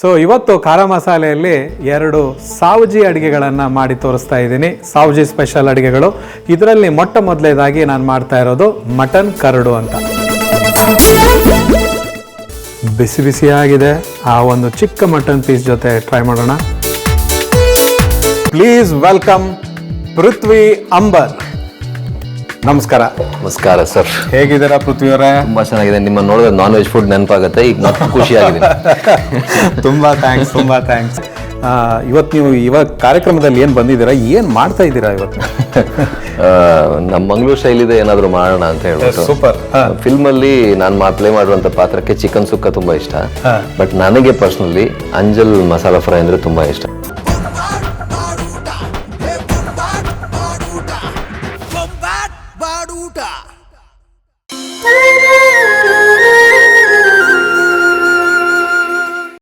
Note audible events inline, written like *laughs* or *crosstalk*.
So ಇವತ್ತು ಖಾರ ಮಸಾಲೆಯಲ್ಲಿ ಎರಡು ಸಾವುಜಿ ಅಡುಗೆಗಳನ್ನು ಮಾಡಿ ತೋರಿಸ್ತಾ ಇದ್ದೀನಿ. ಸಾವುಜಿ ಸ್ಪೆಷಲ್ ಅಡುಗೆಗಳು. ಇದರಲ್ಲಿ ಮೊಟ್ಟ ಮೊದಲೇದಾಗಿ ನಾನು ಮಾಡ್ತಾ ಇರೋದು ಮಟನ್ ಕರಡು ಅಂತ. ಬಿಸಿ ಬಿಸಿಯಾಗಿದೆ ಆ ಒಂದು ಚಿಕ್ಕ ಮಟನ್ ಪೀಸ್ ಜೊತೆ ಟ್ರೈ ಮಾಡೋಣ. ಪ್ಲೀಸ್ ವೆಲ್ಕಮ್ ಪೃಥ್ವಿ ಅಂಬರ್ ನಮಸ್ಕಾರ. ನಮಸ್ಕಾರ ಸರ್. ಹೇಗಿದ್ದೀರಾ ಪೃಥ್ವಿಯವರೇ? ತುಂಬಾ ಚೆನ್ನಾಗಿದೆ. ನಿಮ್ಮ ನೋಡಿದ್ರೆ ನಾನ್ ವೆಜ್ ಫುಡ್ ನೆನಪಾಗುತ್ತೆ. ಈಗ ಮತ್ತೆ ಖುಷಿಯಾಗಿದೆ *laughs* ತುಂಬಾ ಥ್ಯಾಂಕ್ಸ್ ತುಂಬಾ ಥ್ಯಾಂಕ್ಸ್ ಇವತ್ತು ನೀವು ಇವಾಗ ಕಾರ್ಯಕ್ರಮದಲ್ಲಿ ಏನು ಬಂದಿದ್ದೀರಾ? ಏನು ಮಾಡ್ತಾ ಇದ್ದೀರಾ ಇವತ್ತು? *laughs* ನಮ್ಮ ಮಂಗಳೂರು ಶೈಲಿದೆ ಏನಾದರೂ ಮಾಡೋಣ ಅಂತ ಹೇಳ್ಬಿಟ್ಟು. ಸೂಪರ್. ಫಿಲ್ಮಲ್ಲಿ ನಾನು ಮಾ ಪ್ಲೇ ಮಾಡುವಂತ ಪಾತ್ರಕ್ಕೆ ಚಿಕನ್ ಸುಕ್ಕ ತುಂಬಾ ಇಷ್ಟ. ಬಟ್ ನನಗೆ ಪರ್ಸ್ನಲಿ ಅಂಜಲ್ ಮಸಾಲಾ ಫ್ರೈ ಅಂದರೆ ತುಂಬಾ ಇಷ್ಟ. ಆಡೂಟ